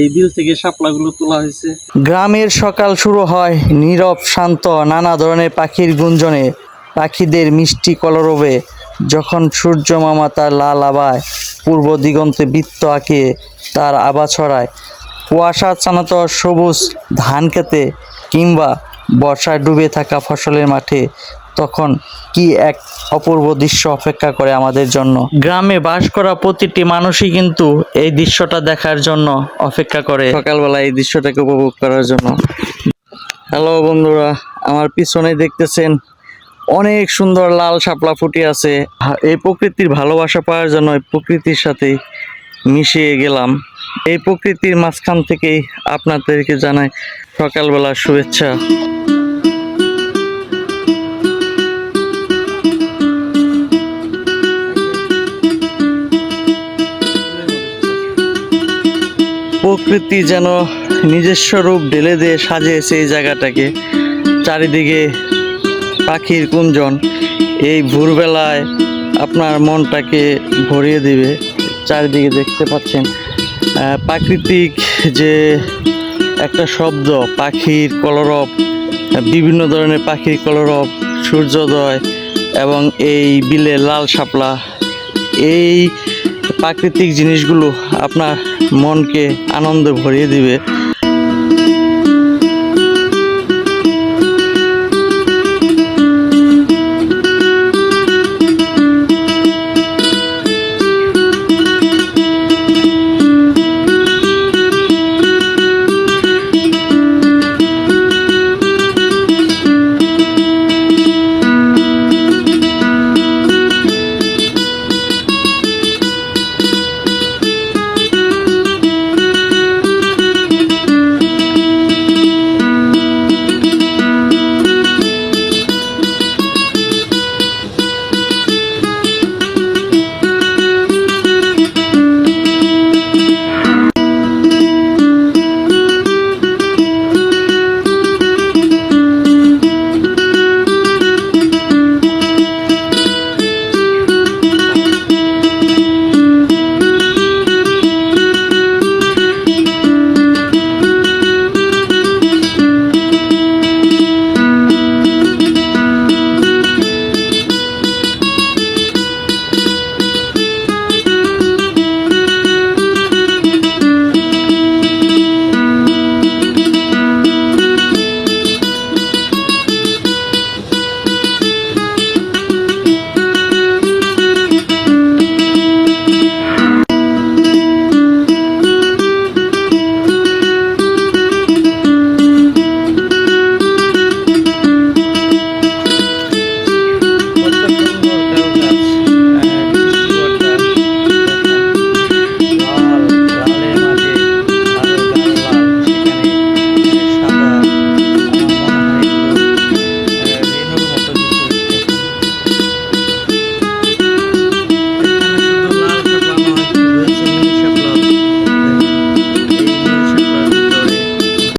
এই থেকে শাপলাগুলো তোলা হয়েছে। গ্রামের সকাল শুরু হয় নীরব, শান্ত, নানা ধরনের পাখির গুঞ্জনে, পাখিদের মিষ্টি কলরবে। যখন সূর্য মামা তার লাল আবায় পূর্ব দিগন্তে বৃত্ত আঁকে, তার আবা ছড়ায়। কুয়াশা চানাত সবুজ ধান খেতে কিংবা বর্ষায় ডুবে থাকা ফসলের মাঠে তখন কি এক অপূর্ব দৃশ্য অপেক্ষা করে আমাদের জন্য? গ্রামে বাস করা প্রতিটি মানুষই কিন্তু এই দৃশ্যটা দেখার জন্য অপেক্ষা করে। সকালবেলা এই দৃশ্যটাকে উপভোগ করার জন্য। হ্যালো বন্ধুরা, আমার পিছনে দেখতেছেন অনেক সুন্দর লাল শাপলা ফুটে আছে। এই প্রকৃতির ভালোবাসা পাওয়ার জন্য প্রকৃতির সাথে মিশিয়ে গেলাম। এই প্রকৃতির মাঝখান থেকেই আপনাদেরকে জানাই সকালবেলা শুভেচ্ছা। প্রকৃতি যেন নিজস্ব রূপ ঢেলে দিয়ে সাজিয়েছে এই জায়গাটাকে। চারিদিকে পাখির কুঞ্জন, এই ভোরবেলায় আপনার মনটাকে ভরিয়ে দিবে। চারিদিকে দেখতে পাচ্ছেন প্রাকৃতিক যে একটা শব্দ, পাখির কলরব, বিভিন্ন ধরনের পাখির কলরব, সূর্যোদয় এবং এই বিলের লাল শাপলা, এই প্রাকৃতিক জিনিসগুলো আপনার মনকে আনন্দ ভরিয়ে দিবে।